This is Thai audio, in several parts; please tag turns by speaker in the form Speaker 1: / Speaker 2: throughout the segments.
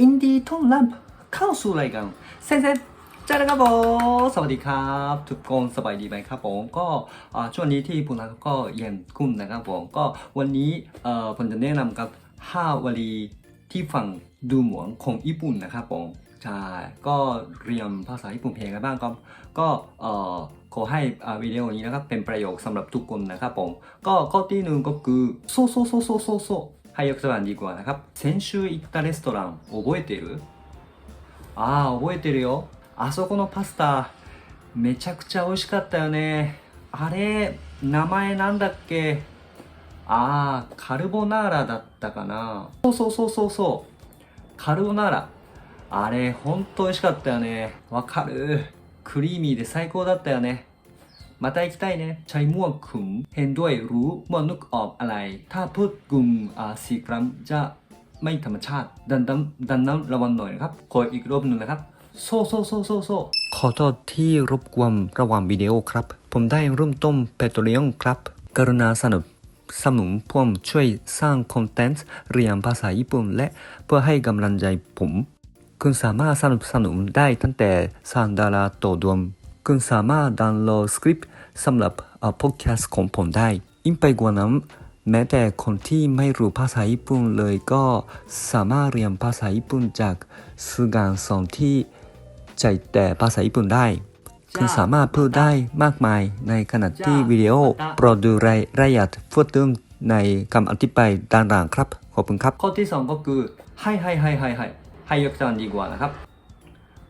Speaker 1: อินดีต้อนรับเข้าสู่รายการเซนเซนจ้าแล้วครับผมสวัสดีครับ ทุกคนสบายดีไหมครับผมก็อ่าช่วงนี้ที่พวกเราก็เย็นกุ้มนะครับผมก็วันนี้เอ่อผมจะแนะนำกับ5วลีที่ฟังดูเหมือนของญี่ปุ่นนะครับผมใช่ก็เรียนภาษาญี่ปุ่นเพลงกันบ้างก็ก็เอ่อขอให้อ่าวิดีโอนี้นะครับเป็นประโยชน์สำหรับทุกคนนะครับผมก็ข้อที่หนึ่งก็คือโซโซโซโซโซ はいよくとんดีกว่านะครับ先週行ったレストラン覚えてるああ覚えてるよあそこのパスタめちゃくちゃ美味しかったよねあれ名前なんだっけああカルボナーラだったかなそうそうそうそうそうカルボナーラあれほんと美味しかったよねわかるクリーミーで最高だったよね มาได้กได้นะใช้ม่วงขุมเห็นด้วยรู้มอนึกออกอะไร ถ้าพูดกลุ่มอาสีกรัมจะไม่ธรรมชาติ ดันดันดันน้ำระวังหน่อยนะครับ ขออีกรอบหนึ่งนะครับ โซโซโซโซโซขอโทษที่รบกวนระหว่างวิดีโอครับ ผมได้ร่วมต้มเปโตรเลียมครับ กรุณาสนับสนุนพ่วมช่วยสร้างคอนเทนต์เรียนภาษาญี่ปุ่นและเพื่อให้กำลังใจผม คุณสามารถสนับสนุนได้ตั้งแต่3ดาราต่อดวม คุณสามารถดาวน์โหลดสคริปต์สำหรับพอดแคสต์ของผมได้อินไปกว่านั้นแม้แต่คนที่ไม่รู้ภาษาญี่ปุ่นเลยก็สามารถเรียนภาษาญี่ปุ่นจากสื่อการสอนที่ใจแต่ภาษาญี่ปุ่นได้ คุณสามารถพูดได้มากมายในขณะที่วิดีโอโปรดูรายละเอียดพูดตึงในคำอธิบายด้านหลังครับ ขอบคุณครับ ข้อที่ 2 ก็คือはいはให้ยกตัวอย่างดีกว่านะครับ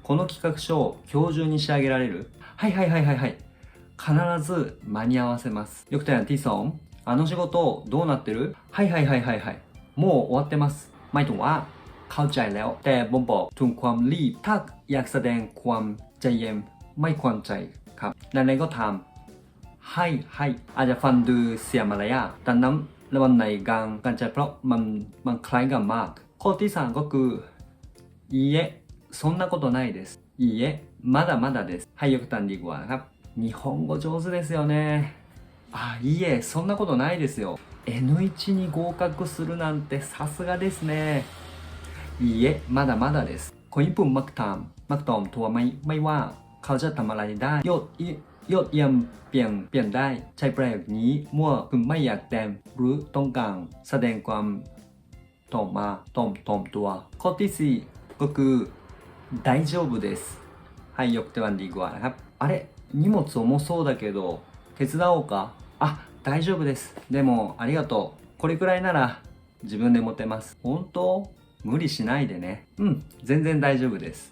Speaker 1: この企画書を今日中に仕上げられるはいはいはいはいはい必ず間に合わせますよくたんที่สองあの仕事どうなってるはいはいはいはいはいもう終わってますหมายถึงว่าเข้าใจแล้ว แต่บ่งบอกถึงความรีบ ถ้าอยากแสดงความใจเย็นไม่ควรใจครับนั่นเองก็ทำให้ให้อาจจะฟังดูเสียมารยาทดังนั้นระวังในการการใจเพราะมันมันคล้ายกันมาก ข้อที่สามก็คือいいえ そんなことないですいいえまだまだですはいよくたんดีกว่านะครับ日本語上手ですよねあいいえそんなことないですよ N1 に合格するなんてさすがですねいいえまだまだですคนญี่ปุ่นมักถามมักตอบทัวไม่ไม่ว่าเขาจะทำอะไรได้ยอดอิยอดเยี่ยมเปลี่ยนเปลี่ยนได้ ใช้ประโยคนี้เมื่อคุณไม่อยากแดมหรือต้องการแสดงความตอบมาตอบตอบตัวข้อที่สี่ก็คือ 大丈夫ですはいよくてはดีกว่านะครับあれ荷物重そうだけど手伝おうかあ大丈夫ですでもありがとうこれくらいなら自分で持てます本当無理しないでねうん全然大丈夫です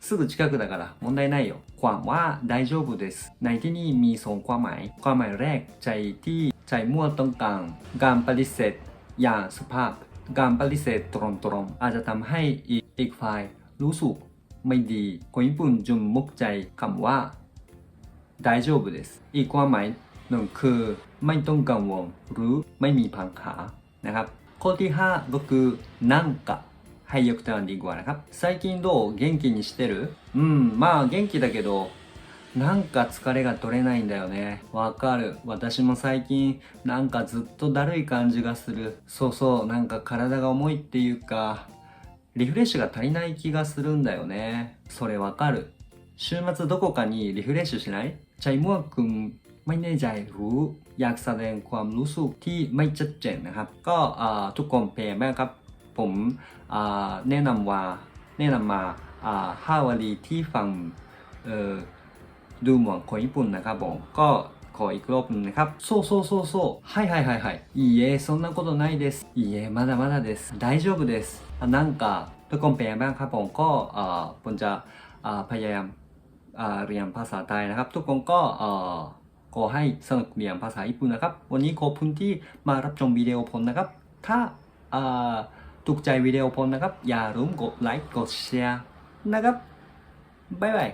Speaker 1: すぐ近くだから問題ないよความว่า大丈夫ですในที่นี่มีสองความหมาย ความหมายแรกใจที่ใจมั่วต้องการการปฏิเสธอย่างสุภาพ การปฏิเสธตรงๆอาจจะทำให้อีกอีกฝ่าย รู้สึกไม่ดีคนญี่ปุ่นจึงมุกใจคำว่า大丈夫ですอีกความหมายหนึ่งคือไม่ต้องกังวลหรือไม่มีพังขานะครับ ข้อที่5ก็คือなんかはいよくてはดีกว่านะครับ最近どう元気にしてるうんまあ元気だけどなんか疲れが取れないんだよねわかる私も最近なんかずっとだるい感じがするそうそうなんか体が重いっていうか リフレッシュが足りない気がするんだよねそれわかる週末どこかにリフレッシュしないใจม่วงคุณไม่แน่ใจรู้อยากแสดงความรู้สึกที่ไม่ชัดเจนนะครับ ก็อ่าทุกคนเพย์แม่ครับ ผมอ่าแนะนำว่าแนะนำมาอ่าห้าวลีที่ฟังเอ่อดูเหมือนคนญี่ปุ่นนะครับผมก็ ขออีกรอบหนึงนะครับそうそうそうそうはいはいはいはいいいえそんなことないですいいえまだまだです大丈夫ですอ่ะなんかทุกคนเป็นยังไงบ้างครับผมก็อ่าผมจะอ่าพยายามอ่าเรียนภาษาไทยนะครับ ทุกคนก็เอ่อขอให้สนุกเรียนภาษาญี่ปุ่นนะครับ วันนี้ขอบคุณที่มารับชมวิดีโอผมนะครับ ถ้าอ่าถูกใจวิดีโอผมนะครับ อย่าลืมกดไลค์กดแชร์นะครับบ๊ายบาย